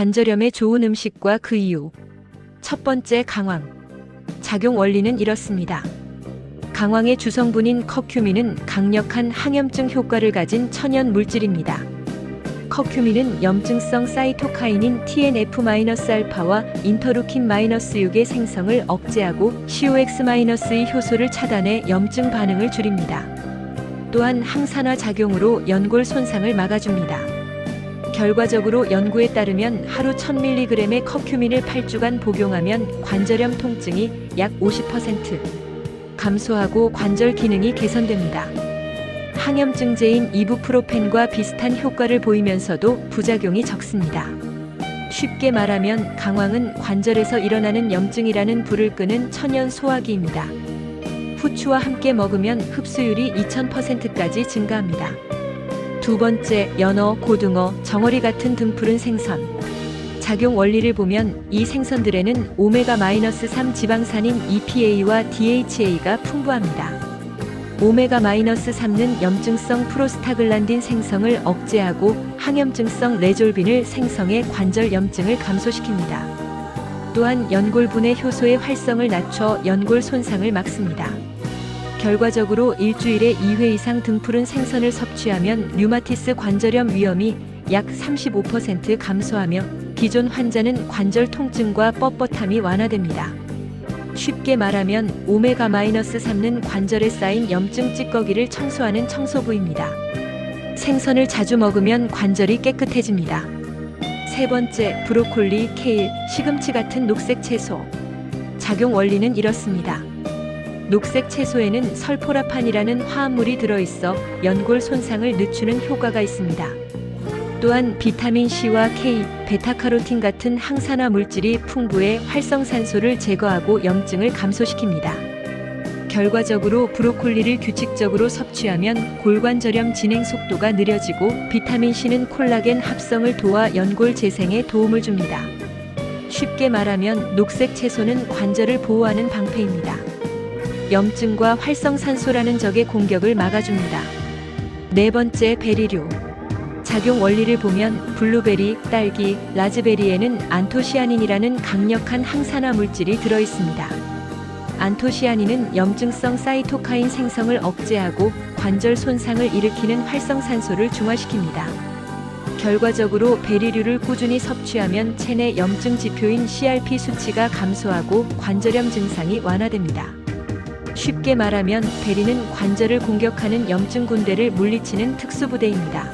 관절염에 좋은 음식과 그 이유. 첫 번째 강황. 작용 원리는 이렇습니다. 강황의 주성분인 커큐민은 강력한 항염증 효과를 가진 천연 물질입니다. 커큐민은 염증성 사이토카인인 TNF-알파와 인터루킨-6의 생성을 억제하고 COX-2 효소를 차단해 염증 반응을 줄입니다. 또한 항산화 작용으로 연골 손상을 막아줍니다. 결과적으로 연구에 따르면 하루 1000mg의 커큐민을 8주간 복용하면 관절염 통증이 약 50% 감소하고 관절 기능이 개선됩니다. 항염증제인 이부프로펜과 비슷한 효과를 보이면서도 부작용이 적습니다. 쉽게 말하면 강황은 관절에서 일어나는 염증이라는 불을 끄는 천연 소화기입니다. 후추와 함께 먹으면 흡수율이 2000%까지 증가합니다. 두 번째, 연어, 고등어, 정어리 같은 등푸른 생선. 작용 원리를 보면 이 생선들에는 오메가-3 지방산인 EPA와 DHA가 풍부합니다. 오메가-3는 염증성 프로스타글란딘 생성을 억제하고 항염증성 레졸빈을 생성해 관절 염증을 감소시킵니다. 또한 연골분해 효소의 활성을 낮춰 연골 손상을 막습니다. 결과적으로 일주일에 2회 이상 등푸른 생선을 섭취하면 류마티스 관절염 위험이 약 35% 감소하며 기존 환자는 관절 통증과 뻣뻣함이 완화됩니다. 쉽게 말하면 오메가-3는 관절에 쌓인 염증 찌꺼기를 청소하는 청소부입니다. 생선을 자주 먹으면 관절이 깨끗해집니다. 세 번째, 브로콜리, 케일, 시금치 같은 녹색 채소. 작용 원리는 이렇습니다. 녹색 채소에는 설포라판이라는 화합물이 들어있어 연골 손상을 늦추는 효과가 있습니다. 또한 비타민 C와 K, 베타카로틴 같은 항산화 물질이 풍부해 활성산소를 제거하고 염증을 감소시킵니다. 결과적으로 브로콜리를 규칙적으로 섭취하면 골관절염 진행 속도가 느려지고 비타민 C는 콜라겐 합성을 도와 연골 재생에 도움을 줍니다. 쉽게 말하면 녹색 채소는 관절을 보호하는 방패입니다. 염증과 활성산소라는 적의 공격을 막아줍니다. 네 번째 베리류. 작용 원리를 보면 블루베리, 딸기, 라즈베리에는 안토시아닌이라는 강력한 항산화 물질이 들어 있습니다. 안토시아닌은 염증성 사이토카인 생성을 억제하고 관절 손상을 일으키는 활성산소를 중화시킵니다. 결과적으로 베리류를 꾸준히 섭취하면 체내 염증 지표인 CRP 수치가 감소하고 관절염 증상이 완화됩니다. 쉽게 말하면 베리는 관절을 공격하는 염증 군대를 물리치는 특수부대입니다.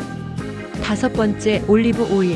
다섯 번째 올리브 오일.